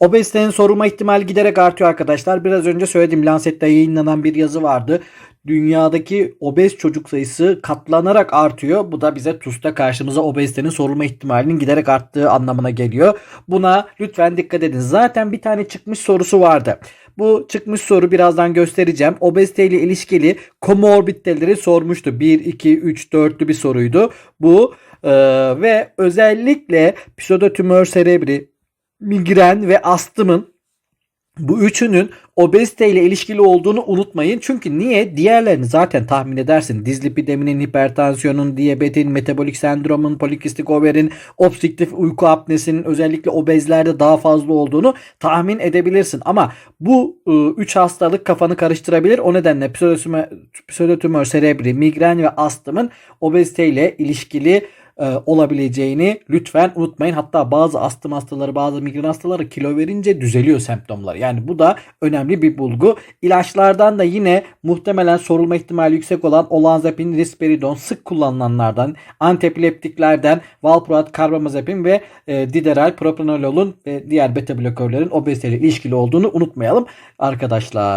Obezitenin sorulma ihtimali giderek artıyor arkadaşlar. Biraz önce söyledim Lancet'te yayınlanan bir yazı vardı. Dünyadaki obez çocuk sayısı katlanarak artıyor. Bu da bize TUS'ta karşımıza obezitenin sorulma ihtimalinin giderek arttığı anlamına geliyor. Buna lütfen dikkat edin. Zaten bir tane çıkmış sorusu vardı. Bu çıkmış soru birazdan göstereceğim. Obezite ile ilişkili komorbiditeleri sormuştu. 1, 2, 3, 4'lü bir soruydu. Bu Ee, ve özellikle pseudotümör serebri, migren ve astımın bu üçünün obezite ile ilişkili olduğunu unutmayın. Çünkü niye? Diğerlerini zaten tahmin edersin. Dizlipideminin, hipertansiyonun, diyabetin, metabolik sendromun, polikistik overin, obstrüktif uyku apnesinin özellikle obezlerde daha fazla olduğunu tahmin edebilirsin. Ama bu ıı, üç hastalık kafanı karıştırabilir. O nedenle pseudotümör, pseudotümör serebri, migren ve astımın obezite ile ilişkili e, olabileceğini lütfen unutmayın. Hatta bazı astım hastaları, bazı migren hastaları kilo verince düzeliyor semptomlar. Yani bu da önemli bir bulgu. İlaçlardan da yine muhtemelen sorulma ihtimali yüksek olan olanzapin, risperidon sık kullanılanlardan, antiepileptiklerden valproat, karbamazepin ve e, dideral, propranololun ve diğer beta blokörlerin obeziteyle ilişkili olduğunu unutmayalım arkadaşlar.